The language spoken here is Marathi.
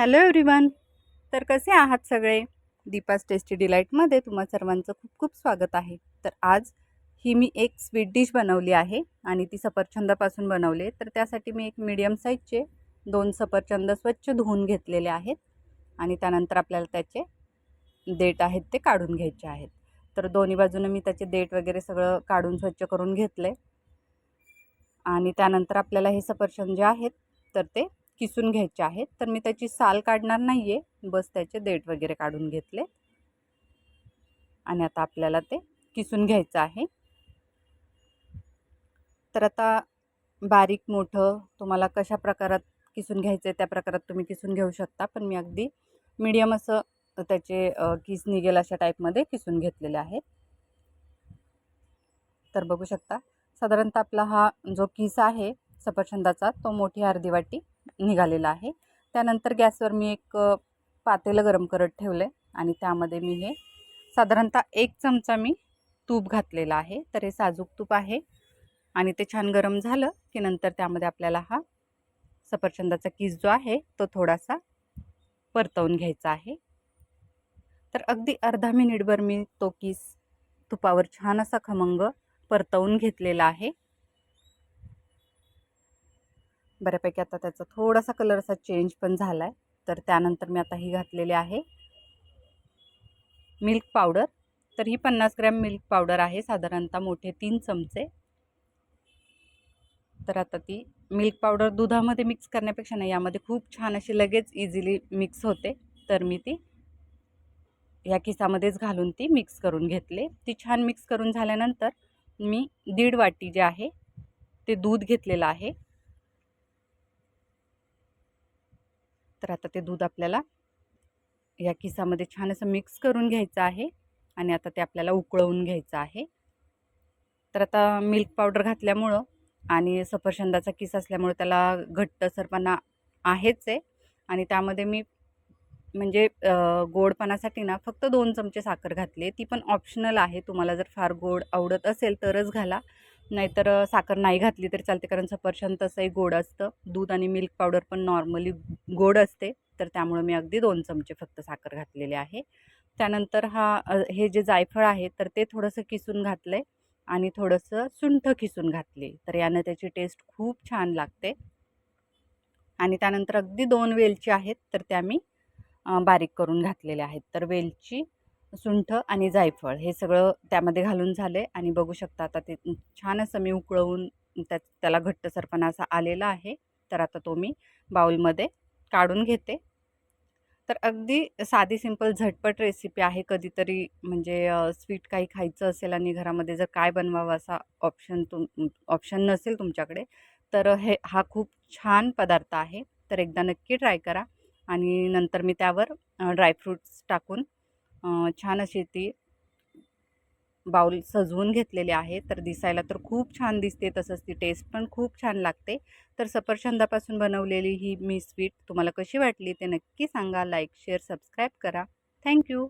हॅलो एव्हरीवन तर कसे आहात सगळे? दीपास टेस्टी डिलाईटमध्ये तुम्हा सर्वांचं खूप खूप स्वागत आहे. तर आज ही मी एक स्वीट डिश बनवली आहे आणि ती सफरचंदापासून बनवली आहे. तर त्यासाठी मी एक मीडियम साईजचे दोन सफरचंद स्वच्छ धुवून घेतलेले आहेत आणि त्यानंतर आपल्याला त्याचे देठ आहेत ते काढून घ्यायचे आहेत. तर दोन्ही बाजूनं मी त्याचे देठ वगैरे सगळं काढून स्वच्छ करून घेतले आणि त्यानंतर आपल्याला हे सफरचंद जे आहेत तर ते किसून घ्यायचे आहेत. तर मी त्याची साल काढणार नाही आहे बस त्याचे देठ वगैरे काढून घेतले. आणि आता आपल्याला ते किसून घ्यायचं आहे. तर आता बारीक मोठं तुम्हाला कशा प्रकारात किसून घ्यायचं आहे त्या प्रकारात तुम्ही किसून घेऊ शकता. पण मी अगदी मीडियम असं त्याचे किस निघेल अशा टाईपमध्ये किसून घेतलेले आहेत. तर बघू शकता. साधारणतः आपला हा जो किस आहे सफरचंदाचा तो मोठी अर्धी वाटी निघालेला आहे. त्यानंतर गॅसवर मी एक पातेलं गरम करत ठेवलं आहे आणि त्यामध्ये मी हे साधारणतः एक चमचा मी तूप घातलेला आहे. तर हे साजूक तूप आहे आणि ते छान गरम झालं की नंतर त्यामध्ये आपल्याला हा सफरचंदाचा किस जो आहे तो थोडासा परतवून घ्यायचा आहे. तर अगदी अर्धा मिनिटभर मी तो किस तुपावर छान असा खमंग परतवून घेतलेला आहे. बऱ्यापैकी आता त्याचा थोडासा कलर असा चेंज पण झाला आहे तर त्यानंतर मी आता ही घातलेली आहे. Milk powder. तर ही पन्नास ग्रॅम मिल्क पावडर आहे. साधारणतः मोठे तीन चमचे. तर आता ती मिल्क पावडर दुधामध्ये मिक्स करण्यापेक्षा नाही यामध्ये खूप छान अशी लगेच इझिली मिक्स होते. तर मी ती या किसामध्येच घालून ती मिक्स करून घेतले. ती छान मिक्स करून झाल्यानंतर मी दीड वाटी जे आहे ते दूध घेतलेलं आहे. तर आता ते दूध आपल्याला या किसामध्ये छान असं मिक्स करून घ्यायचं आहे आणि आता ते आपल्याला उकळवून घ्यायचं आहे. तर आता मिल्क पावडर घातल्यामुळं आणि सफरचंदाचा किस असल्यामुळे त्याला घट्टसरपणा आहेच आहे. आणि त्यामध्ये मी म्हणजे गोडपणासाठी ना फक्त दोन चमचे साखर घातली ती पण ऑप्शनल आहे. तुम्हाला जर फार गोड आवडत असेल तरच घाला. नाहीतर साखर नाही घातली तरी चालते कारण सफरचंद तसंही गोड असतं. दूध आणि मिल्क पावडर पण नॉर्मली गोड असते. तर त्यामुळं मी अगदी दोन चमचे फक्त साखर घातलेले आहे. त्यानंतर हा हे जे जायफळ आहे तर ते थोडंसं किसून घातलं आहे आणि थोडंसं सुंठ किसून घातले. तर यानं त्याची टेस्ट खूप छान लागते. आणि त्यानंतर अगदी दोन वेलची आहेत तर त्या मी बारीक करून घातलेल्या आहेत. तर वेलची सुंठ आणि जायफळ हे सगळं त्यामध्ये घालून झाले आणि बघू शकता आता ते छान असं मी उकळवून त्या त्याला घट्टसरपणा असा आलेला आहे. तर आता तो मी बाऊलमध्ये काढून घेते. तर अगदी साधी सिंपल झटपट रेसिपी आहे. कधीतरी म्हणजे स्वीट काही खायचं असेल आणि घरामध्ये जर काय बनवावं असा ऑप्शन तुम ऑप्शन नसेल तुमच्याकडे तर हे हा खूप छान पदार्थ आहे. तर एकदा नक्की ट्राय करा आणि नंतर मी त्यावर ड्रायफ्रूट्स टाकून छान अशी ती बाऊल सजवून घेतलेली आहे. तर दिसायला तर खूप छान दिसते तसंच ती टेस्ट पण खूप छान लागते. तर सफरचंदापासून बनवलेली ही मी स्वीट तुम्हाला कशी वाटली ते नक्की सांगा. लाईक शेअर सबस्क्राईब करा. Thank you